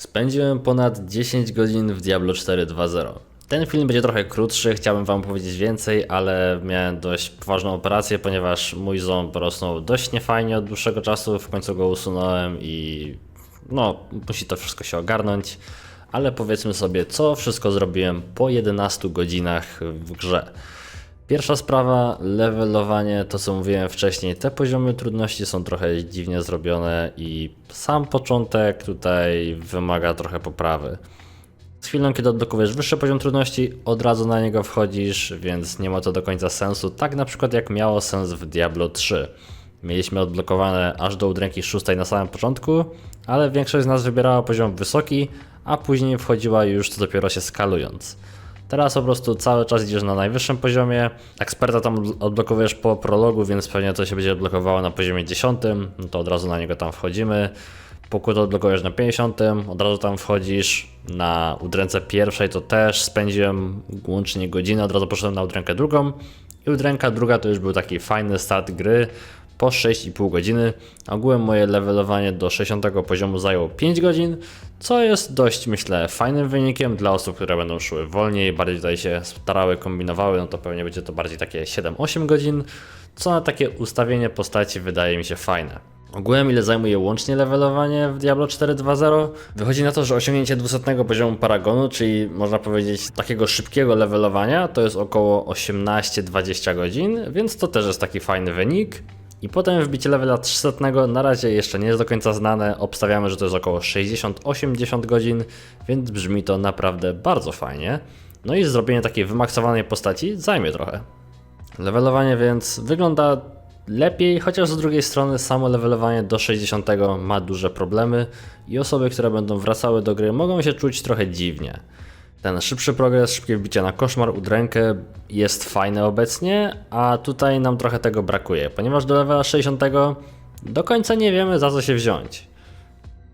Spędziłem ponad 10 godzin w Diablo 4 2.0. Ten film będzie trochę krótszy, chciałbym Wam powiedzieć więcej, ale miałem dość poważną operację, ponieważ mój ząb rosnął dość niefajnie od dłuższego czasu, w końcu go usunąłem i no, musi to wszystko się ogarnąć, ale powiedzmy sobie, co wszystko zrobiłem po 11 godzinach w grze. Pierwsza sprawa, levelowanie, to co mówiłem wcześniej, te poziomy trudności są trochę dziwnie zrobione i sam początek tutaj wymaga trochę poprawy. Z chwilą, kiedy odblokujesz wyższy poziom trudności, od razu na niego wchodzisz, więc nie ma to do końca sensu, tak na przykład jak miało sens w Diablo 3. Mieliśmy odblokowane aż do udręki 6 na samym początku, ale większość z nas wybierała poziom wysoki, a później wchodziła już to dopiero się skalując. Teraz po prostu cały czas idziesz na najwyższym poziomie. Eksperta tam odblokowujesz po prologu, więc pewnie to się będzie odblokowało na poziomie 10, no to od razu na niego tam wchodzimy. Pokój to odblokujesz na 50, od razu tam wchodzisz. Na udręce pierwszej to też spędziłem łącznie godzinę, od razu poszedłem na udrękę drugą. I udręka druga to już był taki fajny start gry po 6,5 godziny. Ogółem moje levelowanie do 60 poziomu zajęło 5 godzin, co jest dość myślę fajnym wynikiem dla osób, które będą szły wolniej, bardziej tutaj się starały, kombinowały, no to pewnie będzie to bardziej takie 7-8 godzin, co na takie ustawienie postaci wydaje mi się fajne. Ogółem ile zajmuje łącznie levelowanie w Diablo 4 2.0? Wychodzi na to, że osiągnięcie 200 poziomu Paragonu, czyli można powiedzieć takiego szybkiego levelowania, to jest około 18-20 godzin, więc to też jest taki fajny wynik. I potem wbicie levela 300 na razie jeszcze nie jest do końca znane. Obstawiamy, że to jest około 60-80 godzin, więc brzmi to naprawdę bardzo fajnie. No i zrobienie takiej wymaksowanej postaci zajmie trochę. Levelowanie więc wygląda lepiej, chociaż z drugiej strony samo levelowanie do 60 ma duże problemy i osoby, które będą wracały do gry mogą się czuć trochę dziwnie. Ten szybszy progres, szybkie wbicie na koszmar, udrękę jest fajne obecnie, a tutaj nam trochę tego brakuje, ponieważ do levela 60 do końca nie wiemy za co się wziąć.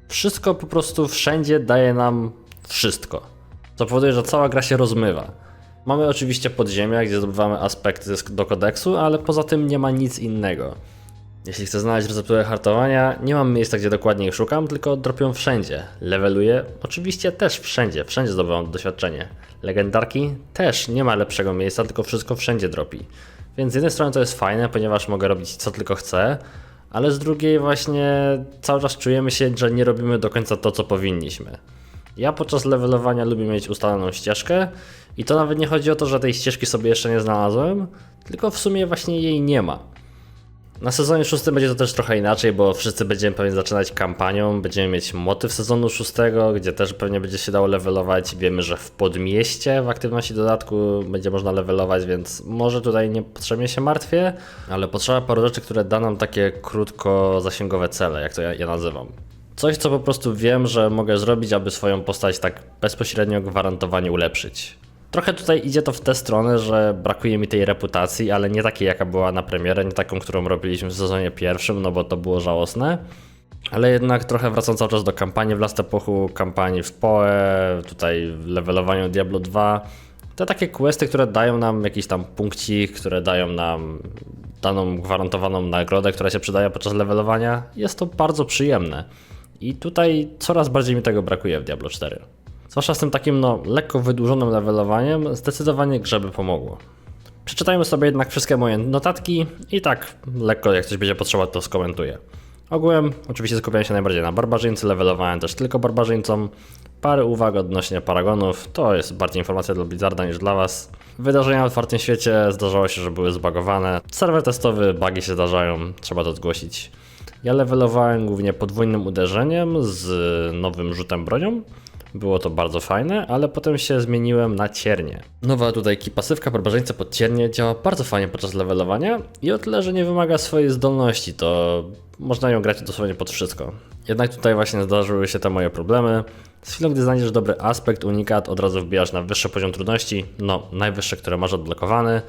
Wszystko po prostu wszędzie daje nam wszystko, co powoduje, że cała gra się rozmywa. Mamy oczywiście podziemia, gdzie zdobywamy aspekty do kodeksu, ale poza tym nie ma nic innego. Jeśli chcę znaleźć recepturę hartowania, nie mam miejsca, gdzie dokładnie ich szukam, tylko dropią wszędzie. Leveluję, oczywiście też wszędzie, wszędzie zdobywam doświadczenie. Legendarki też nie ma lepszego miejsca, tylko wszystko wszędzie dropi. Więc z jednej strony to jest fajne, ponieważ mogę robić co tylko chcę, ale z drugiej właśnie cały czas czujemy się, że nie robimy do końca to, co powinniśmy. Ja podczas levelowania lubię mieć ustaloną ścieżkę i to nawet nie chodzi o to, że tej ścieżki sobie jeszcze nie znalazłem, tylko w sumie właśnie jej nie ma. Na sezonie szóstym będzie to też trochę inaczej, bo wszyscy będziemy pewnie zaczynać kampanią, będziemy mieć motyw sezonu szóstego, gdzie też pewnie będzie się dało levelować. Wiemy, że w podmieście w aktywności dodatku będzie można levelować, więc może tutaj nie potrzebnie się martwię, ale potrzeba paru rzeczy, które da nam takie krótkozasięgowe cele, jak to ja, ja nazywam. Coś, co po prostu wiem, że mogę zrobić, aby swoją postać tak bezpośrednio gwarantowanie ulepszyć. Trochę tutaj idzie to w tę stronę, że brakuje mi tej reputacji, ale nie takiej, jaka była na premierę, nie taką, którą robiliśmy w sezonie pierwszym, no bo to było żałosne. Ale jednak trochę wracam cały czas do kampanii w Last Epochu, kampanii w PoE, tutaj w levelowaniu Diablo 2. Te takie questy, które dają nam jakiś tam punkcik, które dają nam daną gwarantowaną nagrodę, która się przydaje podczas levelowania, jest to bardzo przyjemne. I tutaj coraz bardziej mi tego brakuje w Diablo 4. Zwłaszcza z tym takim no, lekko wydłużonym levelowaniem, zdecydowanie grze by pomogło. Przeczytajmy sobie jednak wszystkie moje notatki i tak lekko jak coś będzie potrzeba to skomentuję. Ogółem oczywiście skupiałem się najbardziej na barbarzyńcy, levelowałem też tylko barbarzyńcom. Parę uwag odnośnie paragonów, to jest bardziej informacja dla Blizzarda niż dla Was. Wydarzenia w otwartym świecie zdarzało się, że były zbagowane. Serwer testowy, bugi się zdarzają, trzeba to zgłosić. Ja levelowałem głównie podwójnym uderzeniem z nowym rzutem bronią. Było to bardzo fajne, ale potem się zmieniłem na ciernie. Nowa tutaj pasywka barbarzyńca pod ciernie działa bardzo fajnie podczas levelowania i o tyle, że nie wymaga swojej zdolności, to można ją grać dosłownie pod wszystko. Jednak tutaj właśnie zdarzyły się te moje problemy. Z chwilą, gdy znajdziesz dobry aspekt, unikat, od razu wbijasz na wyższy poziom trudności, no najwyższe, które masz odblokowany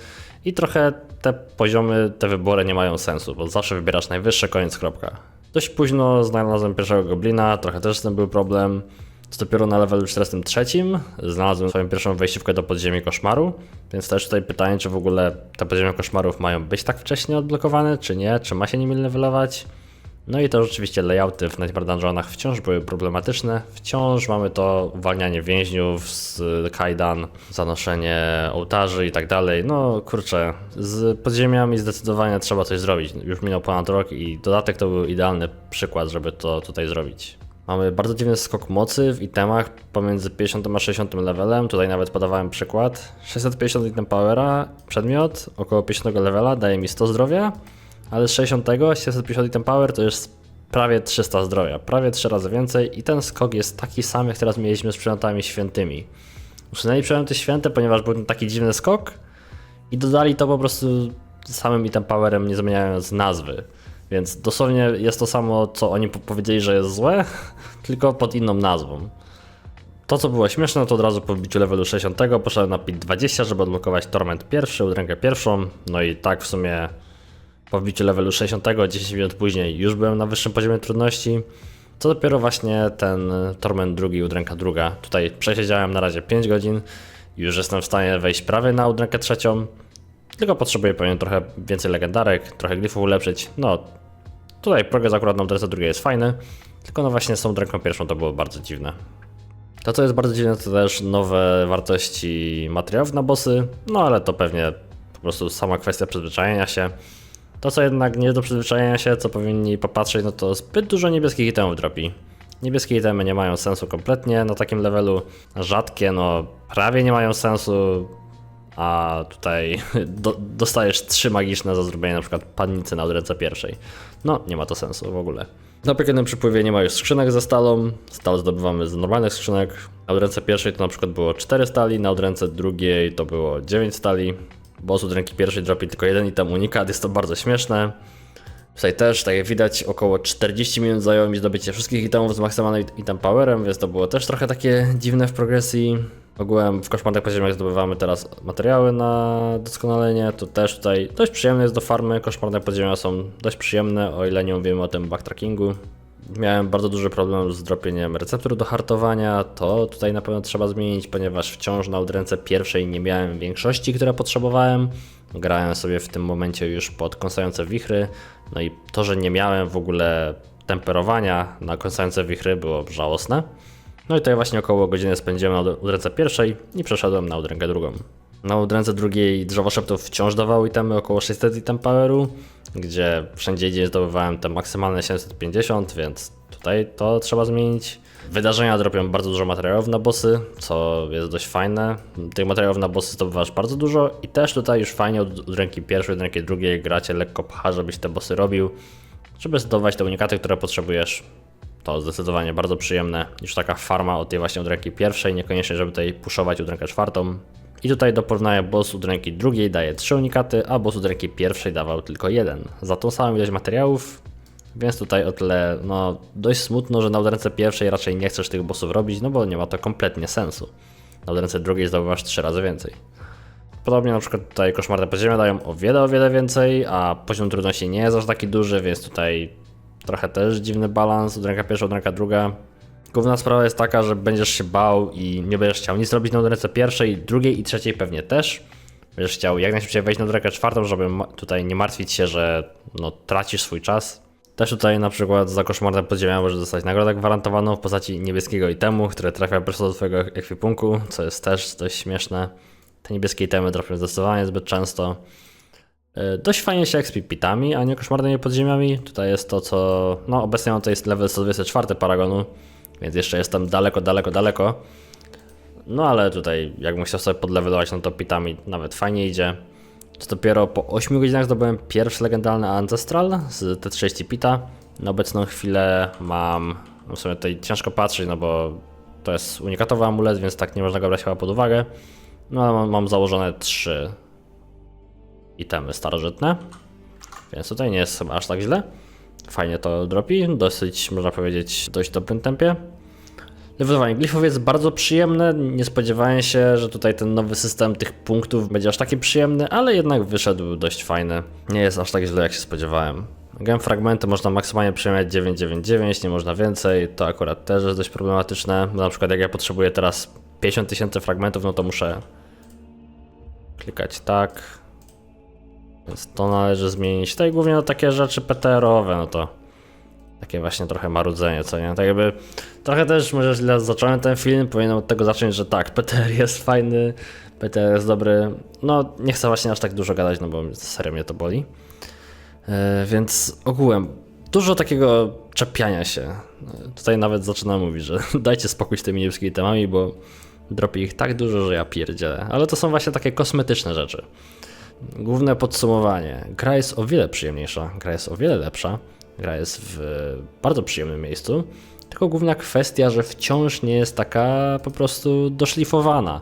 i trochę te poziomy, te wybory nie mają sensu, bo zawsze wybierasz najwyższe, koniec, kropka. Dość późno znalazłem pierwszego goblina, trochę też z tym był problem. To dopiero na levelu 43 znalazłem swoją pierwszą wejściówkę do podziemi koszmaru, więc też tutaj pytanie, czy w ogóle te podziemia koszmarów mają być tak wcześnie odblokowane, czy nie, czy ma się nimi levelować. No i to rzeczywiście layouty w Nightmare Dungeonach wciąż były problematyczne. Wciąż mamy to uwalnianie więźniów z kajdan, zanoszenie ołtarzy i tak dalej. No kurczę, z podziemiami zdecydowanie trzeba coś zrobić. Już minął ponad rok i dodatek to był idealny przykład, żeby to tutaj zrobić. Mamy bardzo dziwny skok mocy w itemach pomiędzy 50 a 60 levelem. Tutaj nawet podawałem przykład. 650 item powera, przedmiot, około 50 levela daje mi 100 zdrowia, ale z 60 750 item power to jest prawie 300 zdrowia, prawie 3 razy więcej i ten skok jest taki sam jak teraz mieliśmy z przedmiotami świętymi. Usunęli przedmioty święte, ponieważ był taki dziwny skok i dodali to po prostu samym item powerem, nie zmieniając nazwy. Więc dosłownie jest to samo, co oni po- powiedzieli, że jest złe, tylko pod inną nazwą. To, co było śmieszne, to od razu po wbiciu levelu 60 poszedłem na pit 20, żeby odblokować Torment pierwszy, udrękę pierwszą. No i tak w sumie po wbiciu levelu 60, 10 minut później już byłem na wyższym poziomie trudności. To dopiero właśnie ten Torment drugi, udręka druga. Tutaj przesiedziałem na razie 5 godzin. Już jestem w stanie wejść prawie na udrękę trzecią. Tylko potrzebuję pewnie trochę więcej legendarek, trochę glifów ulepszyć. No, tutaj progres akurat na udręce drugiej jest fajny. Tylko no właśnie z tą udręką pierwszą to było bardzo dziwne. To, co jest bardzo dziwne, to też nowe wartości materiałów na bossy, no ale to pewnie po prostu sama kwestia przyzwyczajenia się. To, co jednak nie do przyzwyczajenia się, co powinni popatrzeć, no to zbyt dużo niebieskich itemów dropi. Niebieskie itemy nie mają sensu kompletnie na takim levelu. Rzadkie, no prawie nie mają sensu. A tutaj do, dostajesz trzy magiczne za zrobienie na przykład pannicy na odręce pierwszej. No, nie ma to sensu w ogóle. Na piekielnym przypływie nie ma już skrzynek ze stalą. Stal zdobywamy z normalnych skrzynek. Na odręce pierwszej to na przykład było 4 stali, na odręce drugiej to było 9 stali. Boss od ręki pierwszej dropi tylko jeden item unikat, jest to bardzo śmieszne. Tutaj też, tak jak widać, około 40 minut zajęło mi zdobycie wszystkich itemów z maksymalnym item powerem, więc to było też trochę takie dziwne w progresji. Ogółem w koszmarnych poziomach zdobywamy teraz materiały na doskonalenie, to też tutaj dość przyjemne jest do farmy, koszmarne podziemia są dość przyjemne, o ile nie mówimy o tym backtrackingu. Miałem bardzo duży problem z dropieniem receptur do hartowania, to tutaj na pewno trzeba zmienić, ponieważ wciąż na odręce pierwszej nie miałem większości, które potrzebowałem. Grałem sobie w tym momencie już pod kąsające wichry, no i to, że nie miałem w ogóle temperowania na kąsające wichry było żałosne. No i tutaj właśnie około godziny spędziłem na udręce pierwszej i przeszedłem na udrękę drugą. Na udręce drugiej drzewo szeptów wciąż dawały itemy około 600 item poweru, gdzie wszędzie gdzie zdobywałem te maksymalne 750, więc tutaj to trzeba zmienić. Wydarzenia dropią bardzo dużo materiałów na bossy, co jest dość fajne. Tych materiałów na bossy zdobywasz bardzo dużo i też tutaj już fajnie od, ręki pierwszej, od ręki drugiej gracie lekko pcha, żebyś te bossy robił, żeby zdobywać te unikaty, które potrzebujesz. To zdecydowanie bardzo przyjemne niż taka farma od tej właśnie od ręki pierwszej, niekoniecznie żeby tutaj puszować od rękę czwartą. I tutaj do porównania boss od ręki drugiej daje 3 unikaty, a boss od ręki pierwszej dawał tylko jeden. Za tą samą ilość materiałów, więc tutaj o tyle no, dość smutno, że na ręce pierwszej raczej nie chcesz tych bossów robić, no bo nie ma to kompletnie sensu. Na ręce drugiej zdobywasz 3 razy więcej. Podobnie na przykład tutaj koszmarne podziemia dają o wiele, o wiele więcej, a poziom trudności nie jest aż taki duży, więc tutaj trochę też dziwny balans, od ręka pierwsza, od ręka druga. Główna sprawa jest taka, że będziesz się bał i nie będziesz chciał nic robić na ręce pierwszej, drugiej i trzeciej pewnie też. Będziesz chciał jak najszybciej wejść na rękę czwartą, żeby tutaj nie martwić się, że no, tracisz swój czas. Też tutaj na przykład za koszmarne podziemia możesz dostać nagrodę gwarantowaną w postaci niebieskiego itemu, które trafia prosto do twojego ekwipunku, co jest też dość śmieszne. Te niebieskie itemy trafią zdecydowanie zbyt często. E, Dość fajnie się expi pitami, a nie koszmarnymi podziemiami. Tutaj jest to, co. No, obecnie mam jest level 124 Paragonu, więc jeszcze jestem daleko, daleko, daleko. No, ale tutaj, jakbym chciał sobie podlevelować, no to pitami nawet fajnie idzie. To dopiero po 8 godzinach zdobyłem pierwszy legendarny Ancestral z T30 Pita. Na obecną chwilę mam. No w sumie tutaj ciężko patrzeć, no bo to jest unikatowy amulet, więc tak nie można go brać chyba pod uwagę. No ale mam, mam założone 3 itemy starożytne, więc tutaj nie jest aż tak źle. Fajnie to dropi, dosyć, można powiedzieć, dość dobrym tempie. Levelowanie glifów jest bardzo przyjemne, nie spodziewałem się, że tutaj ten nowy system tych punktów będzie aż taki przyjemny, ale jednak wyszedł dość fajny. Nie jest aż tak źle jak się spodziewałem. Gem fragmenty można maksymalnie przyjmować 999, nie można więcej, to akurat też jest dość problematyczne. Na przykład jak ja potrzebuję teraz 50 tysięcy fragmentów, no to muszę klikać tak, więc to należy zmienić. Tutaj głównie no takie rzeczy PTR-owe, no to Takie właśnie trochę marudzenie, co nie? Tak jakby trochę też może źle zacząłem ten film, powinienem od tego zacząć, że tak, PTR jest fajny, PTR jest dobry. No, nie chcę właśnie aż tak dużo gadać, no bo serio mnie to boli. E, Więc ogółem dużo takiego czepiania się. Tutaj nawet zaczynam mówić, że dajcie spokój z tymi niebieskimi temami, bo dropi ich tak dużo, że ja pierdzielę. Ale to są właśnie takie kosmetyczne rzeczy. Główne podsumowanie. Gra jest o wiele przyjemniejsza, gra jest o wiele lepsza, gra jest w bardzo przyjemnym miejscu. Tylko główna kwestia, że wciąż nie jest taka po prostu doszlifowana.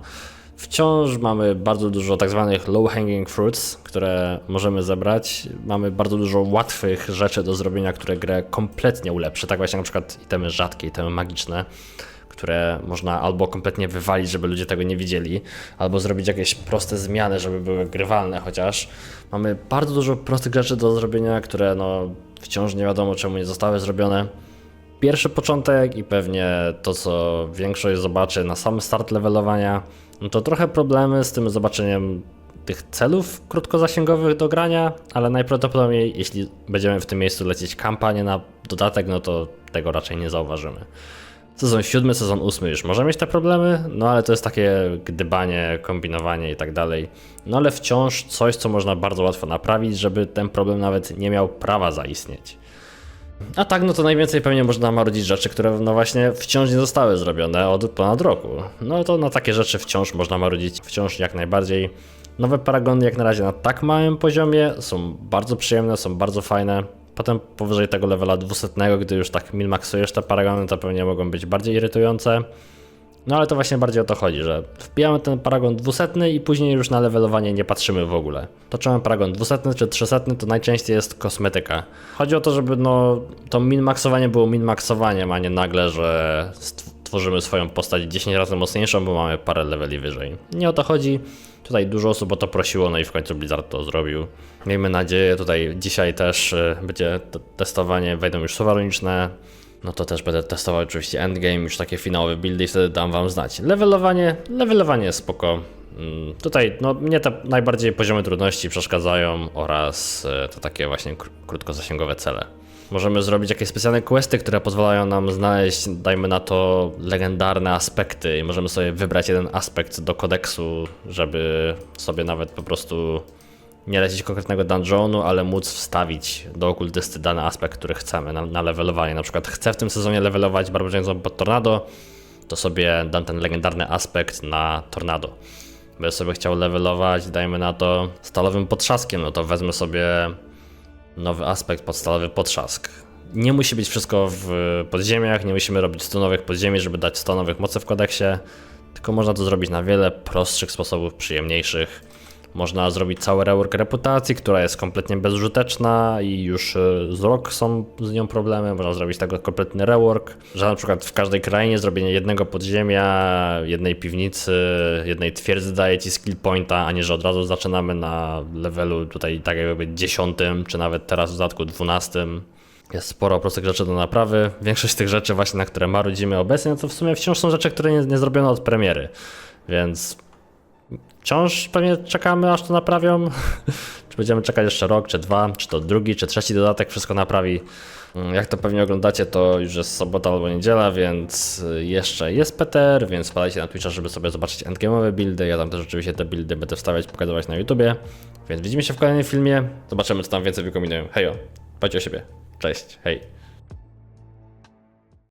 Wciąż mamy bardzo dużo tak zwanych low hanging fruits, które możemy zebrać. Mamy bardzo dużo łatwych rzeczy do zrobienia, które grę kompletnie ulepszy. Tak właśnie na przykład itemy rzadkie, itemy magiczne które można albo kompletnie wywalić, żeby ludzie tego nie widzieli, albo zrobić jakieś proste zmiany, żeby były grywalne chociaż. Mamy bardzo dużo prostych rzeczy do zrobienia, które no wciąż nie wiadomo czemu nie zostały zrobione. Pierwszy początek i pewnie to, co większość zobaczy na sam start levelowania, no to trochę problemy z tym zobaczeniem tych celów krótkozasięgowych do grania, ale najprawdopodobniej jeśli będziemy w tym miejscu lecieć kampanię na dodatek, no to tego raczej nie zauważymy. Sezon siódmy, sezon ósmy już może mieć te problemy, no ale to jest takie gdybanie, kombinowanie i tak dalej. No ale wciąż coś, co można bardzo łatwo naprawić, żeby ten problem nawet nie miał prawa zaistnieć. A tak, no to najwięcej pewnie można marudzić rzeczy, które no właśnie wciąż nie zostały zrobione od ponad roku. No to na takie rzeczy wciąż można marudzić, wciąż jak najbardziej. Nowe paragony jak na razie na tak małym poziomie są bardzo przyjemne, są bardzo fajne. Potem powyżej tego levela 200, gdy już tak minmaxujesz te paragony, to pewnie mogą być bardziej irytujące. No ale to właśnie bardziej o to chodzi, że wbijamy ten paragon 200 i później już na levelowanie nie patrzymy w ogóle. To czy mamy paragon 200 czy 300 to najczęściej jest kosmetyka. Chodzi o to, żeby no to minmaxowanie było minmaxowaniem, a nie nagle, że stworzymy swoją postać 10 razy mocniejszą, bo mamy parę leveli wyżej. Nie o to chodzi. Tutaj dużo osób o to prosiło, no i w końcu Blizzard to zrobił. Miejmy nadzieję, tutaj dzisiaj też y, będzie testowanie, wejdą już słowa runiczne, no to też będę testował oczywiście endgame, już takie finałowe buildy i wtedy dam wam znać. Levelowanie, levelowanie jest spoko. Mm, Tutaj no, mnie te najbardziej poziomy trudności przeszkadzają oraz e, to takie właśnie kr- krótkozasięgowe cele. Możemy zrobić jakieś specjalne questy, które pozwalają nam znaleźć, dajmy na to, legendarne aspekty i możemy sobie wybrać jeden aspekt do kodeksu, żeby sobie nawet po prostu nie lecieć konkretnego dungeonu, ale móc wstawić do okultysty dany aspekt, który chcemy na, na levelowanie. Na przykład chcę w tym sezonie levelować barbarzyńcą pod tornado, to sobie dam ten legendarny aspekt na tornado. Będę sobie chciał levelować, dajmy na to, stalowym potrzaskiem, no to wezmę sobie nowy aspekt, podstawowy potrzask. Nie musi być wszystko w podziemiach, nie musimy robić 100 nowych podziemi, żeby dać 100 nowych mocy w kodeksie, tylko można to zrobić na wiele prostszych sposobów, przyjemniejszych. Można zrobić cały rework reputacji, która jest kompletnie bezużyteczna i już y, z rok są z nią problemy. Można zrobić tego kompletny rework, że na przykład w każdej krainie zrobienie jednego podziemia, jednej piwnicy, jednej twierdzy daje ci skill pointa, a nie że od razu zaczynamy na levelu tutaj tak jakby dziesiątym, czy nawet teraz w dodatku dwunastym. Jest sporo prostych rzeczy do naprawy. Większość z tych rzeczy właśnie, na które marudzimy obecnie, to w sumie wciąż są rzeczy, które nie, nie zrobiono od premiery. Więc wciąż pewnie czekamy, aż to naprawią. czy będziemy czekać jeszcze rok, czy dwa, czy to drugi, czy trzeci dodatek wszystko naprawi. Mm, Jak to pewnie oglądacie, to już jest sobota albo niedziela, więc jeszcze jest PTR, więc wpadajcie na Twitcha, żeby sobie zobaczyć endgame'owe buildy. Ja tam też oczywiście te buildy będę wstawiać, pokazywać na YouTubie. Więc widzimy się w kolejnym filmie. Zobaczymy, co tam więcej wykombinują. Hejo, dbajcie o siebie. Cześć, hej.